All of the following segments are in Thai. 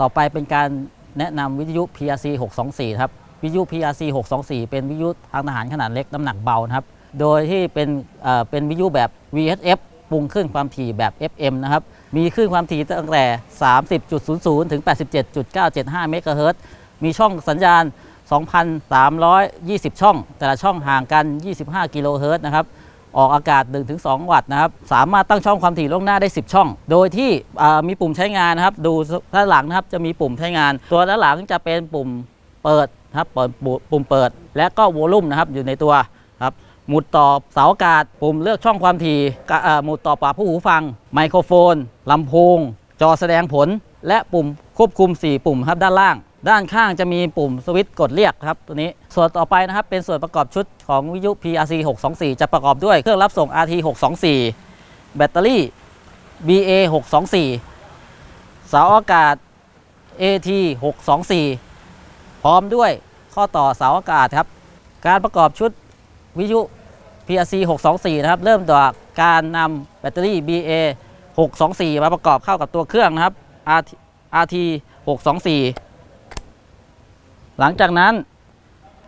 ต่อไปเป็นการแนะนำวิทยุ PRC 624ครับวิทยุ PRC 624 เป็นวิทยุทางทหารขนาดเล็กน้ำหนักเบานะครับ โดยที่เป็นเป็นวิทยุแบบ VHF ปรุงขึ้นความถี่แบบ FM นะครับ มีขึ้นความถี่ตั้งแต่ 30.00 ถึง 87.975 เมกะเฮิรตซ์ มีช่องสัญญาณ 2,320 ช่อง แต่ละช่องห่างกัน 25 กิโลเฮิรตซ์นะครับ ออกอากาศ 1-2 วัตต์นะครับ สามารถตั้งช่องความถี่ล่วงหน้าได้ 10 ช่อง โดยที่มีปุ่มใช้งานนะครับ ดูด้านหลังนะครับจะมีปุ่มใช้งาน ตัวด้านหลังจะเป็นปุ่มเปิดนะครับเปิดปุ่มเปิด และก็วอลลุ่มนะครับอยู่ในตัวครับหมุดต่อเสาอากาศ ปุ่มเลือกช่องความถี่หมุดต่อปรับผู้หูฟัง ไมโครโฟนลำโพง จอแสดงผล และปุ่มควบคุม 4 ปุ่มครับด้านล่าง ด้านข้างจะมีปุ่มสวิตช์กดเรียกครับตัวนี้ ส่วนต่อไปนะครับเป็นส่วนประกอบชุดของวิทยุ PRC 624 จะประกอบด้วยเครื่องรับส่ง RT 624 แบตเตอรี่ BA 624 เสาอากาศ AT 624 พร้อมด้วยข้อต่อเสาอากาศครับ การประกอบชุดวิทยุ PRC 624 นะครับ เริ่มจากการนำแบตเตอรี่ BA 624 มาประกอบเข้ากับตัวเครื่องนะครับ RT RT 624 หลังจากนั้น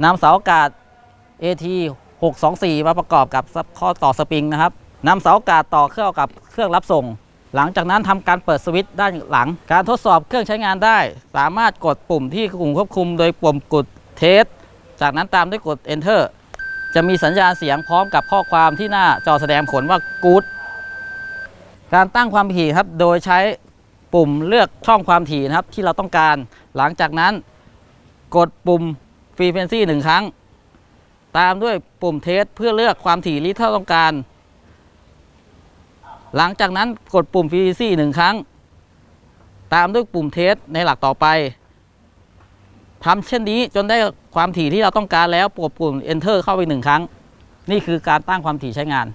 นำเสาอากาศ AT 624 มาประกอบกับข้อต่อสปริงนะครับนำเสาอากาศต่อเข้ากับเครื่องรับส่ง หลังจากนั้นทำการเปิดสวิตช์ด้านหลัง การทดสอบเครื่องใช้งานได้ สามารถกดปุ่มที่ปุ่มควบคุม โดยปุ่มกดเทสจากนั้นตามด้วยกด Enter จะมีสัญญาณเสียงพร้อมกับข้อความที่หน้าจอแสดงผลว่า Good การตั้งความถี่ครับ โดยใช้ปุ่มเลือกช่องความถี่นะครับที่เราต้องการ หลังจากนั้น กดปุ่ม Frequency หนึ่งครั้ง ตามด้วยปุ่มเทสเพื่อเลือกความถี่ที่าต้องการ หลังจากนั้นกดปุ่ม Frequency หนึ่งครั้ง ตามด้วยปุ่มเทสในหลักต่อไปทำเช่นนี้จนได้ความถี่ที่เราต้องการแล้วกดปุ่ม Enter เข้าไปหนึ่งครั้ง นี่คือการตั้งความถี่ใช้งาน